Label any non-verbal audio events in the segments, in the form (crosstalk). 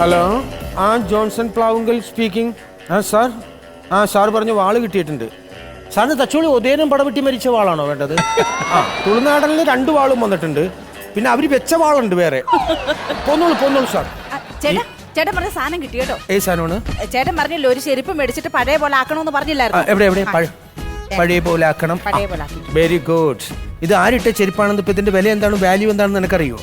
Hello ആ Johnson Plavunkal speaking ആ sir ആ സാർ പറഞ്ഞു വാൾ കിട്ടിയിട്ടുണ്ട്. സാറിന് തച്ചോളി ഉദയനം പടവെട്ടി മരിച്ച വാളാണോ വേണ്ടത്? ആ തുളുനാടനിൽ രണ്ട് വാളും വന്നിട്ടുണ്ട്. പിന്നെ അവർ വെച്ച വാളുണ്ട് വേറെ. പോന്നോളൂ പോന്നോളൂ സാർ ചേട്ടാ ചേട്ടൻ പറഞ്ഞ സാധനം കിട്ടി കേട്ടോ. ഏ സാധനമാണ്? ചേട്ടൻ പറഞ്ഞില്ല ഒരു ചെരുപ്പ് മേടിച്ചിട്ട് പഴയ പോലെ ആക്കണമെന്ന് പറഞ്ഞില്ലായിരുന്നു? എവിടെ എവിടെ? പഴ- പഴയ പോലെ ആക്കണം. വെരി ഗുഡ് ഇത് ആരിട്ട ചെരുപ്പാണെന്ന് ഇപ്പൊ ഇതിന്റെ വില എന്താണ്? വാല്യൂ എന്താണെന്ന് നിനക്കറിയോ?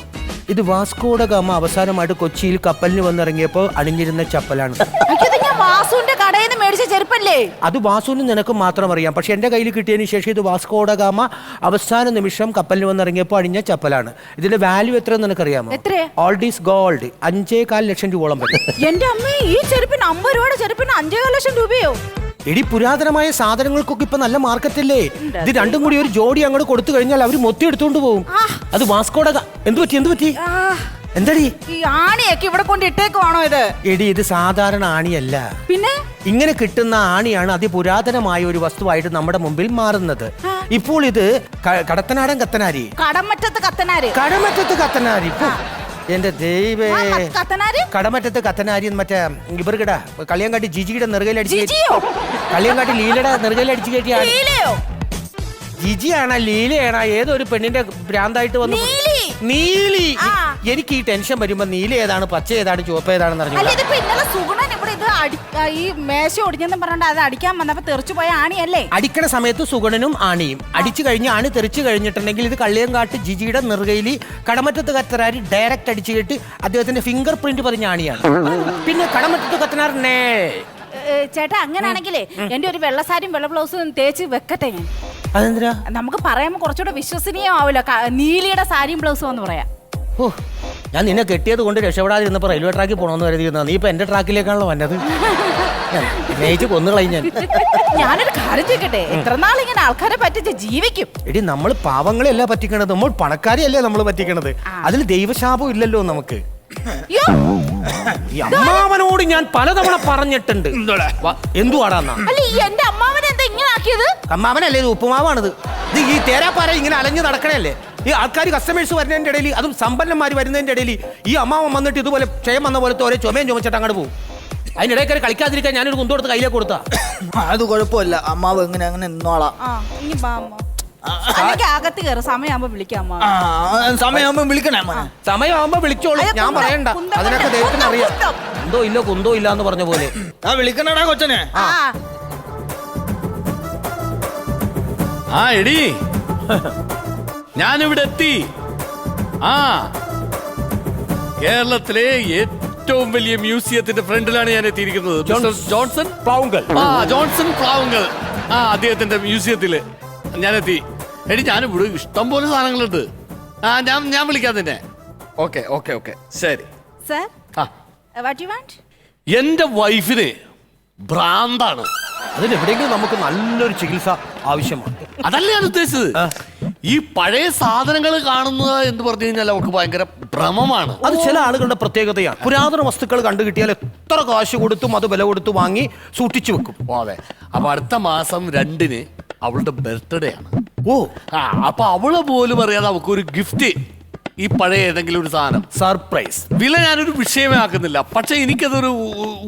ഇത് വാസ്കോഡ ഗാമ അവസാനമായിട്ട് കൊച്ചിയിൽ കപ്പലിന് വന്നിറങ്ങിയപ്പോൾ അണിഞ്ഞിരുന്ന ചപ്പലാണ്. അയ്യോ, ഇത് ഞാൻ വാസുവിന്റെ കടയിൽ നിന്ന് മേടിച്ച ചെരുപ്പല്ലേ? അത് വാസുവിന് നിനക്ക് മാത്രം അറിയാം. പക്ഷെ എന്റെ കയ്യിൽ കിട്ടിയതിന് ശേഷം ഇത് വാസ്കോഡ ഗാമ അവസാന നിമിഷം കപ്പലിന് വന്നിറങ്ങിയപ്പോൾ അണിഞ്ഞ ചപ്പലാണ്. ഇതിന്റെ വാല്യൂ എത്ര നിനക്കറിയാമോ? അറിയാമോ ഓൾഡ് ഈസ് ഗോൾഡ് അഞ്ചേ കാൽ ലക്ഷം രൂപയോളം വരും. എന്റെ അമ്മ ഈ ചെരുപ്പിന് അമ്പത് രൂപയുടെ ചെരുപ്പിന് അഞ്ചേകാൽ ലക്ഷം രൂപയോ? ഇടി പുരാതനമായ സാധനങ്ങൾക്കൊക്കെ ഇപ്പൊ നല്ല മാർക്കറ്റ് മാർക്കറ്റല്ലേ ഇത് രണ്ടും കൂടി ഒരു ജോഡി അങ്ങോട്ട് കൊടുത്തു കഴിഞ്ഞാൽ അവർ മൊത്തി എടുത്തുകൊണ്ട് പോകും. അത് വാസ്കോടക എന്ത് പറ്റി എന്ത് പറ്റി? എന്താടി? ഈ ആണിയൊക്കെ ഇവിടെ കൊണ്ട് ഇട്ടേക്കുവാണോ ഇത്? എടി ഇത് സാധാരണ ആണിയല്ല. പിന്നെ? ഇങ്ങനെ കിട്ടുന്ന ആണിയാണ് അതിപുരാതനമായ ഒരു വസ്തുവായിട്ട് നമ്മുടെ മുമ്പിൽ മാറുന്നത്. ഇപ്പോൾ ഇത് ക- കടത്തനാടൻ കത്തനാരി. കടമറ്റത്ത് കത്തനാരി. കടമറ്റത്ത് കത്തനാരി. ഫു, എന്റെ ദൈവേ. ആ, കത്തനാര്? കടമറ്റത്ത് കത്തനാരി എന്ന് മറ്റേ ഇവർക്കിട കളിയങ്കാട്ടി ജിജിയുടെ നെറുകയിൽ അടിച്ച് ജിജിയോ? കളിയങ്കാട്ടി ലീലയുടെ നെറുകയിലടിച്ച് കയറ്റിയാണ് ലീലയോ? ജിജിയാണോ ലീലയാണോ ഏതൊരു പെണ്ണിന്റെ ഭ്രാന്തായിട്ട് വന്നു നീലി! നീലി! ആ. എനിക്ക് ഈ ടെൻഷൻ വരുമ്പോ നീല ഏതാണ് പച്ച ഏതാണ് ചുവപ്പ് ഏതാണെന്ന് അല്ല അറിഞ്ഞു ഇതിപ്പോ ഇന്നലെ സുഗുണൻ ഇവിടെ ഇത് അടി ആ, ഈ മേശ ഒടിഞ്ഞെന്നും പറഞ്ഞോണ്ട് അത് അടിക്കാൻ വന്നപ്പോ തെറിച്ചു പോയ ആണിയല്ലേ? അടിക്കണ സമയത്ത് സുഗണനും ആണിയും. അടിച്ചു കഴിഞ്ഞ് ആണി തെറിച്ചു കഴിഞ്ഞിട്ടുണ്ടെങ്കിൽ ഇത് കള്ളിയങ്കാട്ട് ജിജിയുടെ നെറുകയിൽ കടമറ്റത്ത് കത്തനാരി ഡയറക്റ്റ് അടിച്ചു കെട്ടി അദ്ദേഹത്തിന്റെ ഫിംഗർ പ്രിന്റ് പറഞ്ഞ ആണിയാണ്. പിന്നെ കടമറ്റത്ത് കത്തനാർ നേ ചേട്ടാ അങ്ങനാണെങ്കിലേ എന്റെ ഒരു വെള്ളസാരിയും വെള്ള ബ്ലൗസും തേച്ച് വെക്കട്ടെ ഞാൻ. അതെന്തിനാ? നമുക്ക് പറയുമ്പോ കുറച്ചുകൂടെ വിശ്വസനീയം ആവില്ല നീലിയുടെ സാരിയും ബ്ലൗസും എന്ന് പറയാം. ഓ ഞാൻ നിന്നെ കെട്ടിയത് കൊണ്ട് രക്ഷപ്പെടാതിരുന്നപ്പോ റെയിൽവേ ട്രാക്കിൽ പോകണമെന്ന് കരുതിയിരുന്ന നീ ഇപ്പൊ എന്റെ ട്രാക്കിലേക്കാണല്ലോ വന്നത്. സ്നേഹിച്ച് കൊന്നു ഞാൻ. ഞാനൊരു കാര്യം ചോദിക്കട്ടെ എത്ര നാൾ ഇങ്ങനെ ആൾക്കാരെ പറ്റിച്ച് ജീവിക്കും? എടി നമ്മൾ പാവങ്ങളെയല്ല പറ്റിക്കണത്. നമ്മൾ പണക്കാരെയല്ലേ നമ്മൾ പറ്റിക്കണത്. അതിൽ ദൈവശാപം ഇല്ലല്ലോ നമുക്ക്. ഈ അമ്മാവനോട് ഞാൻ പലതവണ പറഞ്ഞിട്ടുണ്ട്. വ- എന്തുവാടാന്നാ അല്ല ഈ എന്റെ അമ്മാവനെ എന്താ ഇങ്ങനെ ആക്കിയത്? അമ്മാവനല്ലേ ഇത് ഉപ്പുമാവാണിത്? ഇത് ഈ തേരാപ്പാര ഇങ്ങനെ അലഞ്ഞു നടക്കണല്ലേ ഈ ആൾക്കാർ കസ്റ്റമേഴ്സ് വരുന്നതിന്റെ ഇടയിൽ അതും സമ്പന്നന്മാർ വരുന്നതിന്റെ ഇടയിൽ ഈ അമ്മാവൻ വന്നിട്ട് ഇതുപോലെ ക്ഷയം വന്ന പോലത്തെ ഒരേ ചുമയും ചുമച്ചിട്ട് അങ്ങോട്ട് പോകും അതിനിടയിൽ കയറി കളിക്കാതിരിക്കാൻ ഞാനൊരു കുന്തു കൊടുത്ത് കയ്യിലേക്ക് കൊടുത്താ. അത് കുഴപ്പമില്ല. അമ്മാവ് എങ്ങനെ അങ്ങനെ നിന്നോളാം. ആ ഇനി വാ അമ്മ. അല്ലെങ്കിൽ അകത്ത് കയറി. സമയമാകുമ്പോ വിളിക്കാം അമ്മ. സമയമാകുമ്പോ വിളിക്കണേ മോനെ സമയമാകുമ്പോ വിളിച്ചോളൂ. അയ്യോ, ഞാൻ കുന്തം, പറയണ്ട. കുന്തം. അതിനൊക്കെ കുന്തം, ദൈവത്തിന് അറിയാം. കുന്തം. കുന്തോ ഇല്ല കുന്തോ ഇല്ല എന്ന് പറഞ്ഞ പോലെ. ആ വിളിക്കണടാ കൊച്ചനെ. ആ. ആ. എടി. ഞാനിവിടെ എത്തി. ആ. കേരളത്തിലെ ഏറ്റവും വലിയ മ്യൂസിയത്തിന്റെ ഫ്രണ്ടിലാണ് ഞാൻ എത്തിയിരിക്കുന്നത്. Mister Johnson Plavunkal. ആ ജോൺസൺ പ്ലാവുങ്കൽ. ആ അദ്ദേഹത്തിന്റെ മ്യൂസിയത്തിൽ ഞാൻ എത്തി. എടി ഞാൻ ഇവിടെ ഇഷ്ടം പോലെ സാധനങ്ങളുണ്ട്. ആ ഞാൻ ഞാൻ വിളിക്കാം തന്നെ ഓക്കെ ഓക്കെ ഓക്കെ. ശരി. സർ ആ. വാട്ട് യു വാണ്ട് എന്റെ വൈഫിന് ഭ്രാന്താണ്. അതിന് എവിടെയെങ്കിലും നമുക്ക് നല്ലൊരു ചികിത്സ ആവശ്യമാണ്. അതല്ല ഞാൻ ഉദ്ദേശിച്ചത്? ഈ പഴയ സാധനങ്ങൾ കാണുന്നത് എന്ന് പറഞ്ഞു കഴിഞ്ഞാൽ അവർക്ക് ഭയങ്കര ഭ്രമമാണ്. അത് ചില ആളുകളുടെ പ്രത്യേകതയാണ്. പുരാതന വസ്തുക്കൾ കണ്ടു കിട്ടിയാൽ എത്ര കാശ് കൊടുത്തും അത് വില കൊടുത്തു വാങ്ങി സൂക്ഷിച്ചു വെക്കും. ഓ, അതെ. അപ്പൊ അടുത്ത മാസം രണ്ടിന് അവളുടെ ബർത്ത്ഡേ ആണ്. ഓ ആ അപ്പൊ അവൾ പോലും അറിയാതെ അവൾക്ക് ഒരു ഗിഫ്റ്റ് ഈ പഴയ ഏതെങ്കിലും ഒരു സാധനം. സർപ്രൈസ് വില ഞാനൊരു വിഷയമേ ആക്കുന്നില്ല. പക്ഷെ എനിക്കതൊരു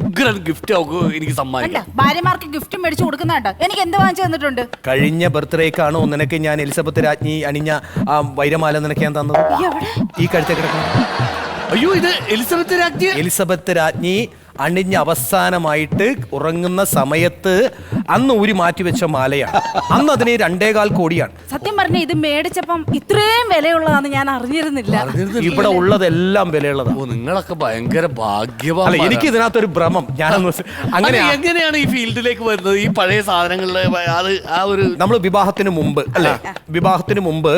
ഉഗ്രൻ ഗിഫ്റ്റ് അവൾക്ക് എനിക്ക് അല്ല സമ്മാനിക്കാം ഭാര്യമാർക്ക് ഗിഫ്റ്റ് മേടിച്ചു കൊടുക്കുന്നുണ്ടോ എനിക്ക് എന്ത് വാങ്ങിച്ചു തന്നിട്ടുണ്ട്? കഴിഞ്ഞ ബർത്ത്ഡേക്കാണോ നിനക്ക് ഞാൻ എലിസബത്ത് രാജ്ഞി അണിഞ്ഞ ആ വൈരമാല നിനക്ക് ഞാൻ തന്നത്? ഈ കഴുത്തെ കിടക്കുന്നു. അയ്യോ ഇത് എലിസബത്ത് രാജ്ഞി? എലിസബത്ത് രാജ്ഞി അണിഞ്ഞ അവസാനമായിട്ട് ഉറങ്ങുന്ന സമയത്ത് അന്ന് ഊരി മാറ്റിവെച്ച മാലയാണ്. അന്ന് അതിന് രണ്ടേകാൽ കോടിയാണ്. സത്യം പറഞ്ഞ ഇത് മേടിച്ചപ്പം ഇത്രയും വിലയുള്ളതാന്ന് ഞാൻ അറിഞ്ഞിരുന്നില്ല. ഇവിടെ ഉള്ളതെല്ലാം വിലയുള്ളതാണ് ഓ നിങ്ങളൊക്കെ ഭയങ്കര അല്ല ഭാഗ്യവാൻ എനിക്ക് ഇതിനകത്തൊരു ഭ്രമം. ഞാനൊന്ന് അങ്ങനെ അങ്ങനെ എങ്ങനെയാണ് ഈ ഫീൽഡിലേക്ക് വരുന്നത്? ഈ പഴയ സാധനങ്ങളുടെ അത് ആ ഒരു നമ്മൾ വിവാഹത്തിന് മുമ്പ് അല്ലെ? വിവാഹത്തിന് മുമ്പ്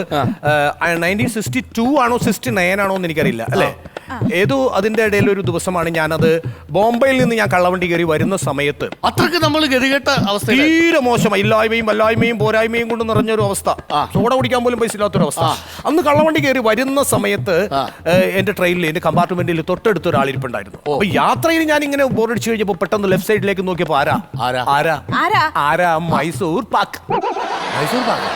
നയന്റീൻ സിക്സ്റ്റി ടു ആണോ സിക്സ്റ്റി നയൻ ആണോ എന്ന് എനിക്കറിയില്ല അല്ലെ? ഏതോ അതിന്റെ ഇടയിൽ ഒരു ദിവസമാണ് ഞാനത് ബോംബെയിൽ നിന്ന് ഞാൻ കള്ളവണ്ടി കയറി വരുന്ന സമയത്ത്. അത്രയ്ക്ക് നമ്മൾ ഗതികെട്ട അവസ്ഥ തീരെ മോശം ഇല്ലായ്മയും വല്ലായ്മയും പോരായ്മയും കൊണ്ട് നിറഞ്ഞൊരു അവസ്ഥ. സോഡ കുടിക്കാൻ പോലും പൈസ ഇല്ലാത്തൊരു അവസ്ഥ. അന്ന് കള്ളവണ്ടി കയറി വരുന്ന സമയത്ത് ഏഹ്, എന്റെ ട്രെയിനിൽ എന്റെ കമ്പാർട്ട്മെന്റിൽ തൊട്ടടുത്ത് ഒരാളിരിപ്പുണ്ടായിരുന്നു. അപ്പൊ യാത്രയിൽ ഞാൻ ഇങ്ങനെ ബോർഡടിച്ച് കഴിഞ്ഞപ്പോ പെട്ടെന്ന് ലെഫ്റ്റ് സൈഡിലേക്ക് നോക്കിയപ്പോ ആരാ? ആരാ? ആരാ? ആരാ? ആരാ? മൈസൂർ പാക്ക്. മൈസൂർ പാക്ക്.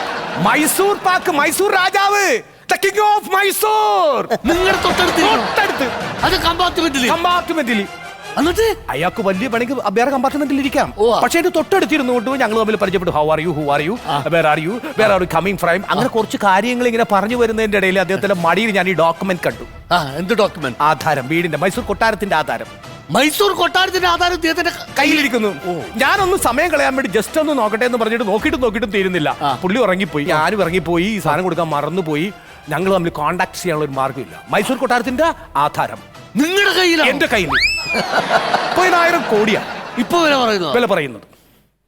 മൈസൂർ പാക്ക് മൈസൂർ രാജാവ്! കിങ് ഓഫ് മൈസൂർ നിങ്ങളുടെ തൊട്ടടുത്ത് തൊട്ടടുത്ത്. അത് കമ്പാർട്ട്മെന്റിൽ കമ്പാർട്ട്മെന്റിൽ എന്നിട്ട്? അയാൾക്ക് വലിയ പണിക്ക് വേറെ കമ്പാർട്ട്മെന്റിൽ ഇരിക്കാം. പക്ഷേ എന്റെ തൊട്ടടുത്തിരുന്നു കൊണ്ട് ഞങ്ങൾ തമ്മിൽ പരിചയപ്പെട്ടു. How are you who are you where are you where are you coming from അങ്ങനെ കുറച്ച് കാര്യങ്ങൾ ഇങ്ങനെ പറഞ്ഞു വരുന്നതിന്റെ ഇടയിൽ അദ്ദേഹത്തിന്റെ മടിയിൽ ഞാൻ ഈ ഡോക്യുമെന്റ് കണ്ടു. എന്ത് ഡോക്യുമെന്റ് ആധാരം വീടിന്റെ മൈസൂർ കൊട്ടാരത്തിന്റെ ആധാരം. മൈസൂർ കൊട്ടാരത്തിന്റെ ആധാരം ഇദ്ദേഹത്തിന്റെ കയ്യിലിരിക്കുന്നു. ഞാനൊന്ന് സമയം കളയാൻ വേണ്ടി ജസ്റ്റ് ഒന്ന് നോക്കട്ടെ എന്ന് പറഞ്ഞിട്ട് നോക്കിയിട്ട് നോക്കിയിട്ടും തീരുന്നില്ല. പുള്ളി ഉറങ്ങിപ്പോയി. ഞാനും ഇറങ്ങിപ്പോയി. ഈ സാധനം കൊടുക്കാൻ മറന്നുപോയി. ഞങ്ങൾ തമ്മിൽ കോണ്ടാക്ട് ചെയ്യാനുള്ള ഒരു മാർഗമില്ല. മൈസൂർ കൊട്ടാരത്തിന്റെ ആധാരം. നിങ്ങളുടെ കയ്യിൽ എന്റെ കയ്യിൽ മുപ്പതിനായിരം കോടിയാണ് ഇപ്പൊ വില പറയുന്നത്? വില പറയുന്നത്.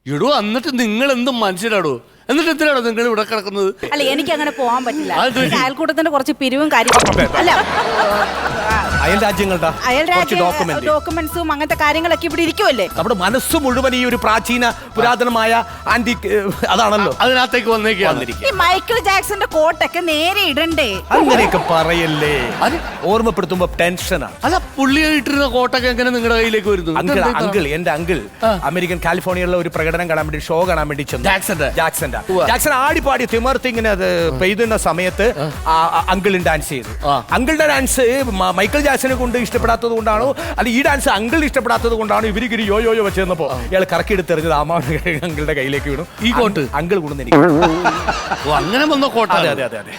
ഇടൂ എന്നിട്ട് നിങ്ങൾ എന്തും മനുഷ്യരാടോ? എന്നിട്ട് എന്തിനാണോ നിങ്ങൾ ഇവിടെ കിടക്കുന്നത്? അല്ല എനിക്ക് അങ്ങനെ പോകാൻ പറ്റില്ല. അത് എനിക്ക് അയൽക്കൂട്ടത്തിന്റെ കുറച്ച് പിരിവും കാര്യങ്ങളും അല്ല. അയൽ രാജ്യങ്ങളുടെ അയൽ കുറച്ച് രാജ്യ ഡോക്യുമെന്റ് ഡോക്യുമെന്റ്സും അങ്ങനത്തെ കാര്യങ്ങളൊക്കെ ഇവിടെ ഇരിക്കുമല്ലേ നമ്മുടെ മനസ്സ് മുഴുവൻ ഈ ഒരു പ്രാചീന പുരാതനമായ ആന്റി അതാണല്ലോ. അതിനകത്തേക്ക് വന്നേക്കാണ്. വന്നിരിക്കുക ഈ മൈക്കിൾ ജാക്സന്റെ കോട്ടൊക്കെ നേരെ ഇടണ്ടേ? അങ്ങനെയൊക്കെ പറയല്ലേ. അത് ഓർമ്മപ്പെടുത്തുമ്പോ ടെൻഷനാണ് അല്ല പുള്ളി ഇട്ടിരുന്ന കോട്ടൊക്കെ എങ്ങനെ നിങ്ങളുടെ കയ്യിലേക്ക് വരുന്നു? അങ്കിൾ ഇതെന്താ? അങ്കിൾ എന്റെ അങ്കിൾ. അമേരിക്കൻ കാലിഫോർണിയയിലുള്ള ഒരു പ്രകടനം കാണാൻ വേണ്ടി ഷോ കാണാൻ വേണ്ടി ചെന്നു. ജാക്സന്റെ? ജാക്സന്റെ. ഉവ്വ. ജാക്സൺ ആടിപ്പാടി തിമർത്ത് ഇങ്ങനെ അത് പെയ്തുന്ന സമയത്ത് അങ്കിളും ഡാൻസ് ചെയ്തു. അങ്കിളിന്റെ അങ്കിളുടെ ഡാൻസ് മൈക്കിൾ ജാക്സനെ കൊണ്ട് ഇഷ്ടപ്പെടാത്തത് കൊണ്ടാണോ? അല്ല ഈ ഡാൻസ് അങ്കിൾ ഇഷ്ടപ്പെടാത്തത് കൊണ്ടാണോ? ഇവർ ഇങ്ങനെ യോ യോ വെച്ച് തന്നപ്പോ ഇയാൾ കറക്കി എടുത്തെറിഞ്ഞത് ആമാ (laughs) അങ്കിളുടെ കയ്യിലേക്ക് വീണു. ഈ കോട്ട്? അങ്കിൾ കൊണ്ടുവന്നിരിക്കും ഓ, അങ്ങനെ വന്ന കോട്ട അതെ അതെ അതെ അതെ.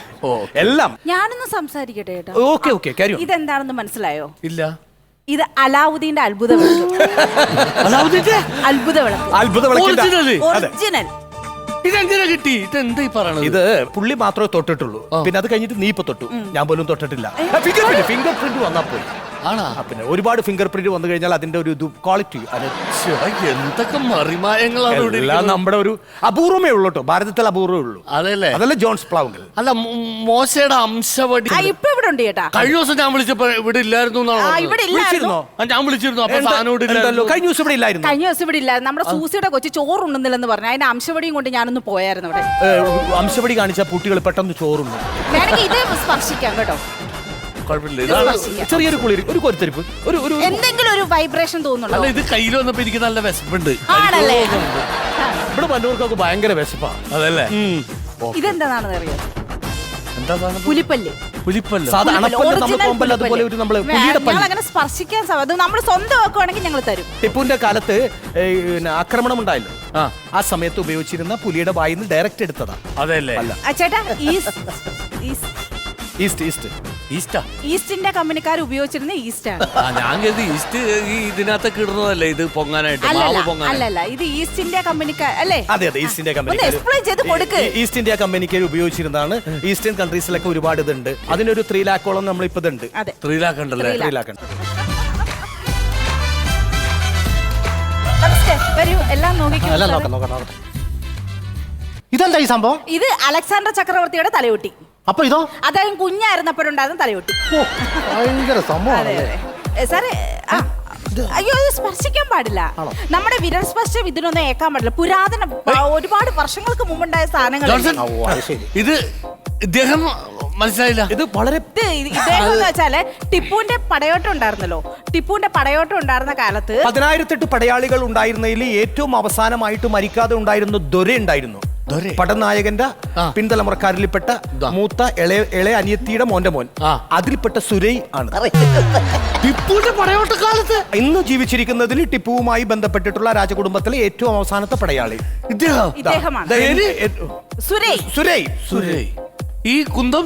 എല്ലാം. ഞാനൊന്ന് സംസാരിക്കട്ടെ കേട്ടോ? ഓക്കെ ഓക്കെ ഇതെന്താണെന്ന് മനസ്സിലായോ? ഇല്ല. ഇത് അലാവുദ്ദീന്റെ അത്ഭുത വിളക്ക് അലാവുദ്ദീന്റെ അത്ഭുത വിളക്ക് ഒറിജിനൽ ഇതെങ്ങനെ കിട്ടി? ഇതെന്താ ഈ പറയണത്? ഇത് പുള്ളി മാത്രമേ തൊട്ടിട്ടുള്ളൂ. പിന്നെ അത് കഴിഞ്ഞിട്ട് നീ ഇപ്പൊ തൊട്ടു. ഞാൻ പോലും തൊട്ടിട്ടില്ല. ഫിംഗർ പ്രിന്റ് ഫിംഗർ പ്രിന്റ് വന്നാ പോയി. ആണാ? പിന്നെ ഒരുപാട് ഫിംഗർ പ്രിന്റ് വന്നു കഴിഞ്ഞാൽ അതിന്റെ ഒരു ക്വാളിറ്റി എന്തൊക്കെ മറിമായങ്ങളാണ് ഇവിടെ എല്ലാം ഇരിക്കുന്നത്. നമ്മുടെ ഒരു അപൂർവമേ ഉള്ളൂ കേട്ടോ ഭാരതത്തിൽ അപൂർവമേ ഉള്ളൂ. അതല്ലേ? അതല്ല ജോൺസ് പ്ലാവുങ്കൽ അല്ല മോശയുടെ അംശവടി. ഇപ്പൊ ഇവിടെ ഉണ്ട് ചേട്ടാ. കഴിഞ്ഞ ദിവസം ഞാൻ വിളിച്ചപ്പോ ഇവിടെ ഇല്ലായിരുന്നു വിളിച്ചിരുന്നോ? ഞാൻ വിളിച്ചിരുന്നു. അപ്പൊ സാധനം കഴിഞ്ഞ ദിവസം ഇവിടെ ഇല്ലായിരുന്നു. കഴിഞ്ഞ ദിവസം ഇവിടെ ഇല്ലായിരുന്നു. നമ്മുടെ സൂസിയുടെ കൊച്ചു ചോറുണ്ടെന്നില്ലെന്ന് പറഞ്ഞു. അതിന്റെ അംശവടിയും കൊണ്ട് ഞാനൊന്ന് പോയായിരുന്നു അവിടെ. അംശവടി അംശപടി കാണിച്ച കുട്ടികൾ പെട്ടെന്ന് ചോറുണ്ട് ഇത് സ്പർശിക്കാം കേട്ടോ. കുഴപ്പമില്ല. ഇത് ഇതാണ് സ്പർശിക്കാം ചെറിയൊരു കുളിരി ഒരു കൊരുത്തരിപ്പ് ഒരു ഒരു എന്തെങ്കിലും ഒരു വൈബ്രേഷൻ തോന്നുന്നുണ്ടോ? അല്ല ഇത് കയ്യിൽ വന്നപ്പോ എനിക്ക് നല്ല വിശപ്പുണ്ട്. ആണല്ലേ? ഇവിടെ വന്നവർക്കൊക്കെ ഭയങ്കര വിശപ്പാ. അതല്ലേ? ഇതെന്താണെന്ന് അറിയോ? എന്താ സാധനം? പുലിപ്പല്ല്. പുലിപ്പല്ല. സാധാ പുലിപ്പല്ല്, നമ്മൾ original കോമ്പല്ല അതുപോലെ ഒരു നമ്മൾ പുലിപ്പല്ല്. പുലിയുടെ ഞങ്ങൾ പല്ല്. അങ്ങനെ സ്പർശിക്കാൻ സാ- അത് നമ്മൾ സ്വന്തം വെക്കുവാണെങ്കിൽ ഞങ്ങൾ തരും. ടിപ്പുവിന്റെ കാലത്ത് ഏ, പിന്നെ ആക്രമണം ഉണ്ടായില്ല. ആ. ആ സമയത്ത് ഉപയോഗിച്ചിരുന്ന പുലിയുടെ വായിൽ നിന്ന് ഡയറക്റ്റ് എടുത്തതാ. അതല്ലേ? ആ, ചേട്ടാ east east. East east. ഈസ്റ്റാ. East India കമ്പനിക്കാർ ഉപയോഗിച്ചിരുന്ന ഈസ്റ്റ് ആണ് ആ ഞാൻ കരുതി ഈസ്റ്റ് ഈ ഇതിനകത്തൊക്കെ ഇടുന്നതല്ലേ ഇത് പൊങ്ങാനായിട്ട്? മാവ് അല്ലല്ല പൊങ്ങാനായിട്ട്. അല്ലല്ല ഇത് ഈസ്റ്റ് ഇന്ത്യ കമ്പനിക്കാർ അല്ലേ? അതെ അതെ ഈസ്റ്റ് ഇന്ത്യ ഒന്ന് കമ്പനി explain ചെയ്ത് കൊടുക്ക്. ഈസ്റ്റ് ഇന്ത്യ കമ്പനിക്ക് ഉപയോഗിച്ചിരുന്നതാണ്. ഈസ്റ്റേൺ കൺട്രീസിലൊക്കെ ഒരുപാട് ഇതുണ്ട്. അതിനൊരു ത്രീ ലാക്കോളം നമ്മൾ ഇപ്പൊ ഇതുണ്ട്. അതെ. ത്രീലാക്കണ്ടല്ലേ ഉണ്ടല്ലേ? ത്രീ ലാക്ക് ഉണ്ട് നമസ്തേ വരൂ എല്ലാം നോക്കിക്കോ അല്ല നോക്കാം നോക്കാം നോക്കാം. ഇതെന്താ ഈ സംഭവം? ഇത് അലക്സാണ്ടർ ചക്രവർത്തിയുടെ തലയൊട്ടി. അപ്പൊ ഇതോ? അദ്ദേഹം കുഞ്ഞായിരുന്നപ്പോഴുണ്ടായിരുന്നു തലയൊട്ടി. ഓ, ഭയങ്കര അതെ സംഭവമാണ് അതെ. ഏ, സാറേ ആ, അയ്യോ ഇത് സ്പർശിക്കാൻ പാടില്ല. നമ്മുടെ വിരൽ സ്പർശം ഇതിനൊന്നും ഏക്കാൻ പാടില്ല. പുരാതന ആ, ഒരുപാട് വർഷങ്ങൾക്ക് മുമ്പുണ്ടായ സാധനങ്ങൾ ജോൺസൺ ഓ അത് ശരി. ഇത് ഇദ്ദേഹം മനസ്സിലായില്ല. ഇത് വളരെ ഇത് ഇദ്ദേഹം എന്ന് വെച്ചാൽ ടിപ്പുവിന്റെ പടയോട്ടം ഉണ്ടായിരുന്നല്ലോ. ടിപ്പുവിന്റെ പടയോട്ടം ഉണ്ടായിരുന്ന കാലത്ത് പതിനായിരത്തെട്ട് പടയാളികൾ ഉണ്ടായിരുന്നതിൽ ഏറ്റവും അവസാനമായിട്ട് മരിക്കാതെ ഉണ്ടായിരുന്ന ദൊര ഉണ്ടായിരുന്നു? പടനായകന്റെ. പിന്തലമുറക്കാരിൽപ്പെട്ട മൂത്ത ഇളയ ഇളയ അനിയത്തിയുടെ മോന്റെ മോൻ. അതിൽപ്പെട്ട സുരൈ ആണ്. ടിപ്പുവിന്റെ പടയോട്ടക്കാലത്ത്. ഇന്ന് ജീവിച്ചിരിക്കുന്നതിൽ ടിപ്പുവുമായി ബന്ധപ്പെട്ടിട്ടുള്ള രാജകുടുംബത്തിലെ ഏറ്റവും അവസാനത്തെ പടയാളി. സുരേ. സുരൈ. സുരേ. ഈ കുന്തം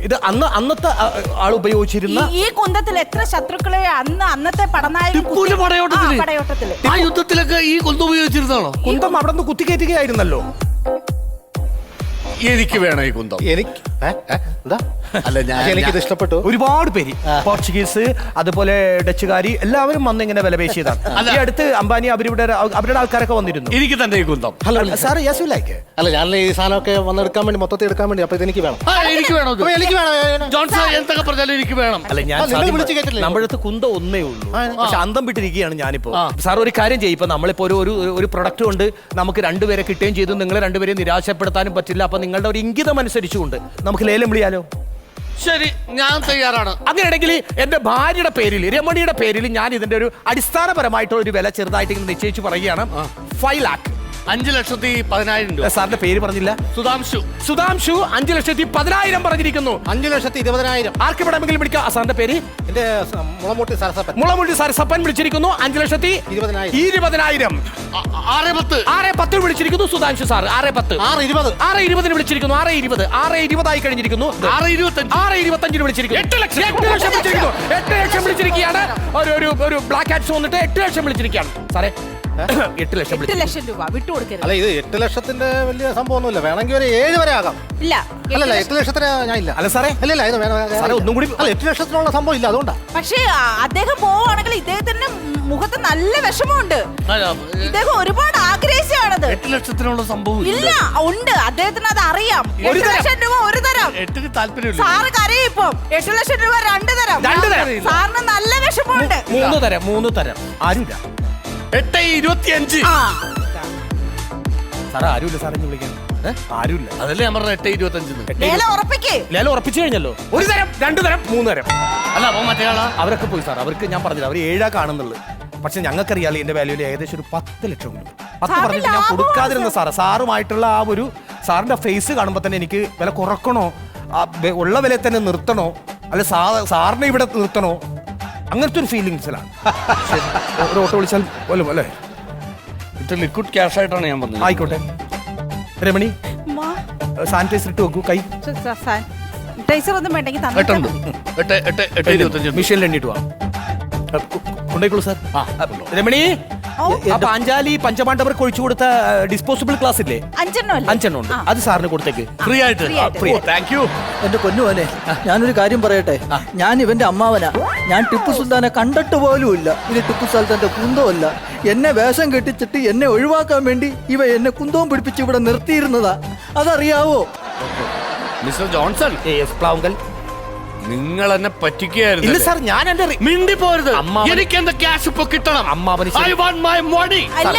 ഇത് അന്ന് അന്നത്തെ ആൾ ഉപയോഗിച്ചിരുന്ന ഈ- ഈ കുന്തത്തിൽ എത്ര ശത്രുക്കളെ അന്ന് അന്നത്തെ ടിപ്പുവിന്റെ പടയോട്ടത്തിൽ? ആ, പടയോട്ടത്തിൽ ആ യുദ്ധത്തിലൊക്കെ ഈ കുന്തം ഉപയോഗിച്ചിരുന്നാണോ കുന്തം അവിടെ നിന്ന് കുത്തിക്കയറ്റുകയായിരുന്നല്ലോ എനിക്ക് വേണം ഈ കുന്തം എനിക്ക്? എന്താ അല്ല ഞാൻ എനിക്കിത് ഇഷ്ടപ്പെട്ടു. ഒരുപാട് പേര്. പോർച്ചുഗീസ് അതുപോലെ ഡച്ചുകാരി എല്ലാവരും വന്ന് ഇങ്ങനെ വിലപേശിയതാണ്. ഈ അടുത്ത് അംബാനി അവരുടെ അവരുടെ ആൾക്കാരൊക്കെ വന്നിരുന്നു. എനിക്ക് തന്നെ ഈ കുന്തം സാർ യെസ് യു ലൈക്ക് അല്ല ഞാൻ ഈ സാധനമൊക്കെ വന്നെടുക്കാൻ വേണ്ടി മൊത്തത്തിൽ എടുക്കാൻ വേണ്ടി അപ്പൊ ഇതെനിക്ക് വേണം. ആ, എനിക്ക് വേണം ഇത്. അപ്പൊ എനിക്ക് വേണം ഏ, ജോൺസൺ എന്തൊക്കെ പറഞ്ഞാലും എനിക്ക് വേണം. അല്ല ഞാൻ ആ, നിങ്ങൾ സാധ്യം- വിളിച്ച് കേട്ടില്ലേ? നമ്മുടെ അടുത്ത് കുന്തം ഒന്നേ ഉള്ളൂ. പക്ഷെ അന്തം വിട്ടിരിക്കുകയാണ് ഞാനിപ്പോ. സാർ ഒരു കാര്യം ചെയ്യും. ഇപ്പൊ നമ്മളിപ്പോ ഒരു ഒരു ഒരു പ്രൊഡക്റ്റ് കൊണ്ട് നമുക്ക് രണ്ടുപേരെ കിട്ടുകയും ചെയ്തു. നിങ്ങളെ രണ്ടുപേരെയും നിരാശപ്പെടുത്താനും പറ്റില്ല. അപ്പൊ നിങ്ങളുടെ ഒരു ഇംഗിതം അനുസരിച്ചുകൊണ്ട് നമുക്ക് ലേലം വിളിയാലോ? ശരി ഞാൻ തയ്യാറാണ്. അങ്ങനെയാണെങ്കിൽ എന്റെ ഭാര്യയുടെ പേരിൽ രമണിയുടെ പേരിൽ ഞാൻ ഇതിന്റെ ഒരു അടിസ്ഥാനപരമായിട്ടുള്ള ഒരു വില ചെറുതായിട്ട് ഇങ്ങനെ നിശ്ചയിച്ച് പറയുകയാണ്. ഫൈവ് ലാക്ക് അഞ്ചു ലക്ഷത്തി പതിനായിരം രൂപ. സാറിന്റെ പേര് പറഞ്ഞില്ല? സുധാംശു. സുധാംശു അഞ്ചു ലക്ഷത്തി പതിനായിരം പറഞ്ഞിരിക്കുന്നു. അഞ്ചു ലക്ഷത്തി ഇരുപതിനായിരം. ആർക്ക് വേണമെങ്കിലും വിളിക്കാം സാറിന്റെ പേര്? എന്റെ മുളമൂട്ടി സരസപ്പൻ. മുളമുണ്ടി സരസപ്പൻ സപ്പൻ വിളിച്ചിരിക്കുന്നു. അഞ്ചു ലക്ഷത്തി ഇരുപതിനായിരം. ആറ് പത്ത്. ആറ് പത്ത് വിളിച്ചിരിക്കുന്നു സുധാംശു സാർ. ആറ് പത്ത്. ആറ് ഇരുപത്. ആറ് ഇരുപതിന് വിളിച്ചിരിക്കുന്നു. ആറ് ഇരുപത്. ആറ് ഇരുപതായി കഴിഞ്ഞിരിക്കുന്നു. ആറ് ഇരുപത്തഞ്ച്. ആറ് ഇരുപത്തഞ്ചിന് വിളിച്ചിരിക്കുന്നു. എട്ട് ലക്ഷം. എട്ട് ലക്ഷം വിളിച്ചിരിക്കുന്നു. എട്ട് ലക്ഷം വിളിച്ചിരിക്കുകയാണ്. ഒരു ഒരു ഒരു ബ്ലാക്ക് ഹാറ്റ്സ് വന്നിട്ട് എട്ട് ലക്ഷം വിളിച്ചിരിക്കുകയാണ്. സാറേ എട്ട് ലക്ഷം എട്ട് ലക്ഷം രൂപ വിട്ടുകൊടുക്കരുത്. അല്ല ഇത് എട്ട് ലക്ഷത്തിന്റെ വലിയ സംഭവമൊന്നുമില്ല. വേണമെങ്കിൽ ഒരു ഏഴ് വരെ ആകാം. ഇല്ല അല്ലല്ല എട്ട് ലക്ഷത്തിന് ഞാൻ ഇല്ല. അല്ല സാറേ. അല്ലല്ല ഇത് വേണം വേണം, സാറേ, ഒന്നും കൂടി- അല്ല എട്ട് ലക്ഷത്തിനുള്ള സംഭവം ഇല്ല അതുകൊണ്ടാ. പക്ഷേ ആ, അദ്ദേഹം പോവാണെങ്കിൽ ഇദ്ദേഹത്തിന്റെ മുഖത്ത് നല്ല വിഷമമുണ്ട്. അല്ല, ഇദ്ദേഹം ഒരുപാട് ആഗ്രഹിച്ചാണത് എട്ട് ലക്ഷത്തിനുള്ള സംഭവം ഇല്ല. ഉണ്ട്. അദ്ദേഹത്തിന് അത് അറിയാം. ഒരു എട്ട് തരം. ലക്ഷം രൂപ ഒരു തരം. എട്ടിന് താല്പര്യമില്ല. സാറ് കരയും ഇപ്പം. എട്ട് ലക്ഷം രൂപ രണ്ട് തരം. രണ്ട് തരം. സാറിന് നല്ല വിഷമമുണ്ട്. മൂന്ന് തരം മൂന്ന് തരം. ആരുമില്ല. എട്ട് ഇരുപത്തിയഞ്ച്. സാറേ ആരുമില്ല സാറേ ഇനി വിളിക്കാൻ. ഏ? ആരുമില്ല. അതല്ലേ ഞാൻ പറഞ്ഞ എട്ട് ഇരുപത്തഞ്ചിന് ലേല ഉറപ്പിക്കേ. ലേലം ഉറപ്പിച്ചു കഴിഞ്ഞല്ലോ. ഒരു തരം രണ്ടു തരം മൂന്ന് തരം. അല്ല അപ്പൊ മറ്റേ ആളാ? അവരൊക്കെ പോയി സാർ അവർക്ക് ഞാൻ പറഞ്ഞില്ല. അവർ ഏഴാ കാണുന്നുള്ളു പക്ഷെ ഞങ്ങൾക്കറിയാലോ എന്റെ വാല്യൂൽ ഏകദേശം ഒരു പത്ത് ലക്ഷം ഉണ്ട്. പത്ത് സാറിന് പറഞ്ഞിട്ട് ഞാൻ ലാഭമാണ് കൊടുക്കാതിരുന്ന സാറ് സാറുമായിട്ടുള്ള ആ ഒരു സാറിന്റെ ഫേസ് കാണുമ്പോൾ തന്നെ എനിക്ക് വില കുറക്കണോ? ആ വെ- ഉള്ള വില തന്നെ നിർത്തണോ? അല്ലെ സാ സാറിനെ ഇവിടെ നിർത്തണോ? അങ്ങനത്തെ ഒരു ഫീലിങ്സിലാണ് ഒരു ഓട്ടോ വിളിച്ചാൽ പോലും അല്ലേ? ഇത് ലിക്വിഡ് ക്യാഷ് ആയിട്ടാണ് ഞാൻ പറഞ്ഞത്. ആയിക്കോട്ടെ. രമണി സാനിറ്റൈസർ ഇട്ട് വെക്കൂ കൈ. സാനിറ്റൈസർ ഒന്നും വേണ്ടെങ്കിൽ എട്ടുണ്ട് തന്നിട്ട്. എട്ട് എട്ട് എട്ട് ഇരുപത്തഞ്ച് മിഷീനിൽ എണ്ണിട്ട് വാ. കൊണ്ടേക്കുള്ളൂ സാർ. ആ, രമണി പാഞ്ചാലി പഞ്ചപാണ്ഡവർക്ക് ഒഴിച്ചു കൊടുത്ത ഡിസ്പോസിബിൾ ക്ലാസ് ഇല്ലേ? അഞ്ചെണ്ണം അല്ലേ? അഞ്ചെണ്ണം ഉണ്ട് അത് സാറിന് കൊടുത്തേക്ക്. ഫ്രീ ആയിട്ട്. താങ്ക് യു എന്റെ പൊന്നുപോലെ ഞാനൊരു കാര്യം പറയട്ടെ? ഞാൻ ഇവന്റെ അമ്മാവനാ. ഞാൻ ടിപ്പു സുൽത്താനെ കണ്ടിട്ട് പോലും ഇല്ല. ഇത് ടിപ്പു സുൽത്താന്റെ കുന്തമല്ല എന്നെ വേഷം കെട്ടിച്ചിട്ട് എന്നെ ഒഴിവാക്കാൻ വേണ്ടി ഇവ എന്നെ കുന്തവും പിടിപ്പിച്ച് ഇവിടെ നിർത്തിയിരുന്നതാ. അതറിയാവോ? Mister Johnson. പ്ലാവുങ്കൽ. നിങ്ങൾ എന്നെ ഇല്ല പറ്റിക്കുകയായിരുന്നു സാർ ഞാൻ എന്റെ മിണ്ടി പോരുത് എനിക്ക് എന്റെ ക്യാഷ് ഇപ്പൊ കിട്ടണം? അമ്മാവന് ഐ ശരി- വാണ്ട് മൈ മണി അല്ല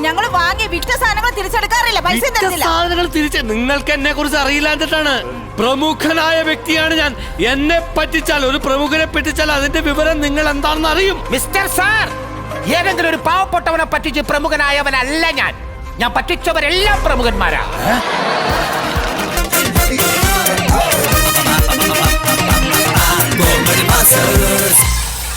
ഞങ്ങൾ വാങ്ങിയ വിറ്റ സാധനങ്ങൾ തിരിച്ചെടുക്കാറില്ല പൈസ തരുന്നില്ല. സാധനങ്ങൾ തിരിച്ച് നിങ്ങൾക്ക് എന്നെ കുറിച്ച് അറിയില്ല എന്നിട്ടാണ്. പ്രമുഖനായ വ്യക്തിയാണ് ഞാൻ. എന്നെ പറ്റിച്ചാൽ ഒരു പ്രമുഖനെ പറ്റിച്ചാൽ അതിന്റെ വിവരം നിങ്ങൾ എന്താണെന്ന് അറിയും. മിസ്റ്റർ സാർ ഏതെങ്കിലും ഒരു പാവപ്പെട്ടവനെ പറ്റിച്ച് പ്രമുഖനായവനല്ല ഞാൻ. ഞാൻ പറ്റിച്ചവരെല്ലാം പ്രമുഖന്മാരാ. danseurs